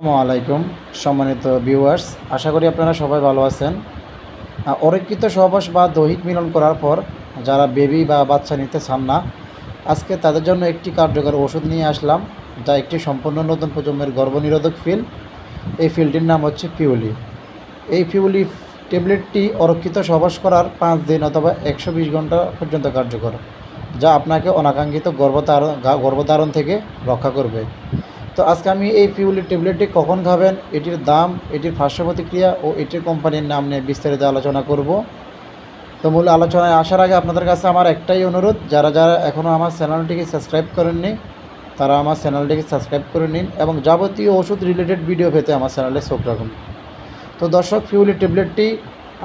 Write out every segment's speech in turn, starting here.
আসসালামু আলাইকুম, সম্মানিত ভিউয়ার্স আশা করি আপনারা সবাই ভালো আছেন। অরক্ষিত সহবাস বা দৈহিক মিলন করার পর যারা বেবি বা বাচ্চা নিতে চান না, আজকে তাদের জন্য একটি কার্যকর ওষুধ নিয়ে আসলাম, যা একটি সম্পূর্ণ নতুন প্রজন্মের গর্ভনিরোধক ফিল এই ফিলটির নাম হচ্ছে পিউলি। এই পিউলি ট্যাবলেটটি অরক্ষিত সহবাস করার পাঁচ দিন অথবা একশো বিশ ঘণ্টা পর্যন্ত কার্যকর, যা আপনাকে অনাকাঙ্ক্ষিত গর্ভধারণ গর্ভধারণ থেকে রক্ষা করবে। তো আজকে আমি এই পিউলি ট্যাবলেটটি কখন খাবেন, এটির দাম, এটির পার্শ্ব প্রতিক্রিয়া ও এটির কোম্পানির নাম নিয়ে বিস্তারিত আলোচনা করব। তো মূল আলোচনায় আসার আগে আপনাদের কাছে আমার একটাই অনুরোধ, যারা যারা এখনও আমার চ্যানেলটিকে সাবস্ক্রাইব করেননি, তারা আমার চ্যানেলটিকে সাবস্ক্রাইব করে নিন এবং যাবতীয় ওষুধ রিলেটেড ভিডিও পেতে আমার চ্যানেলে চোখ রাখুন। তো দর্শক, পিউলি ট্যাবলেটটি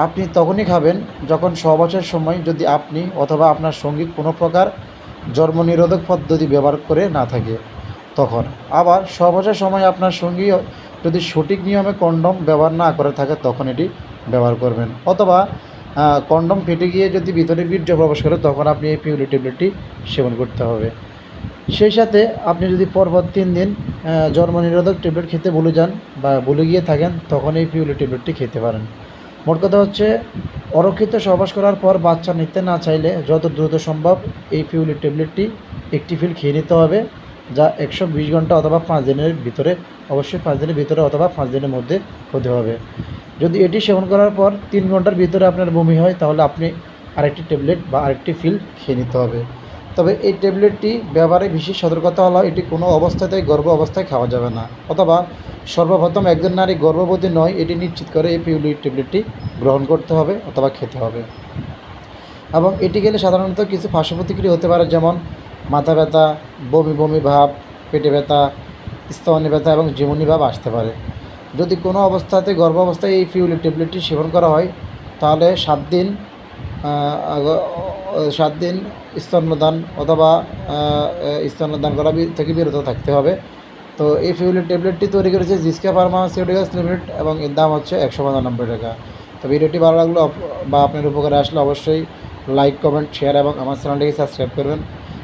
আপনি তখনই খাবেন যখন সহবাসের সময় যদি আপনি অথবা আপনার সঙ্গী কোনো প্রকার জন্ম নিরোধক পদ্ধতি ব্যবহার করে না থাকে। তখন। আবার সহবাসের সময় আপনার সঙ্গী যদি সঠিক নিয়মে কন্ডম ব্যবহার না করে থাকে, তখন এটি ব্যবহার করবেন। অথবা কন্ডম ফেটে গিয়ে যদি ভিতরে বীর্য প্রবেশ করে, তখন আপনি এই পিউলি ট্যাবলেটটি সেবন করতে হবে। সেই সাথে আপনি যদি পরপর তিন দিন জন্ম নিরোধক ট্যাবলেট খেতে ভুলে যান বা ভুলে গিয়ে থাকেন, তখন এই পিউলি ট্যাবলেটটি খেতে পারেন। মোট কথা হচ্ছে, অরক্ষিত সহবাস করার পর বাচ্চা নিতে না চাইলে যত দ্রুত সম্ভব এই পিউলি ট্যাবলেটটি একটি ফিল খেয়ে নিতে হবে। যা একশো বিশ ঘণ্টা অথবা পাঁচ দিনের ভিতরে, অবশ্যই পাঁচ দিনের ভিতরে অথবা পাঁচ দিনের মধ্যে হতে হবে। যদি এটি সেবন করার পর তিন ঘণ্টার ভিতরে আপনার বমি হয়, তাহলে আপনি আরেকটি ট্যাবলেট বা আরেকটি ফিল খেয়ে নিতে হবে। তবে এই ট্যাবলেটটি ব্যবহারে বিশেষ সতর্কতা হলো, এটি কোনো অবস্থাতেই গর্ভ অবস্থায় খাওয়া যাবে না। অথবা সর্বপ্রথম একজন নারী গর্ভবতী নয়, এটি নিশ্চিত করে এই পিউলি ট্যাবলেটটি গ্রহণ করতে হবে অথবা খেতে হবে। এবং এটি গেলে সাধারণত কিছু পার্শ্ব প্রতিক্রিয়া হতে পারে, যেমন মাথা ব্যথা, বমি বমি ভাব, পেটে ব্যথা, স্তনে ব্যথা এবং জীবনী ভাব আসতে পারে। যদি কোনো অবস্থাতে গর্ভ অবস্থায় এই ফিউলি ট্যাবলেটটি সেবন করা হয়, তাহলে সাত দিন সাত দিন স্তন্যদান অথবা স্তন্যদান করা থেকে বিরত থাকতে হবে। তো এই ফিউলি ট্যাবলেটটি তৈরি করেছে জিসকা ফার্মাসিউটিক্যালস লিমিটেড এবং এর দাম হচ্ছে একশো পঁচানব্বই টাকা। তো ভিডিওটি ভালো লাগল বা আপনার উপকারে আসলে অবশ্যই লাইক, কমেন্ট, শেয়ার এবং আমার চ্যানেলটিকে সাবস্ক্রাইব করবেন।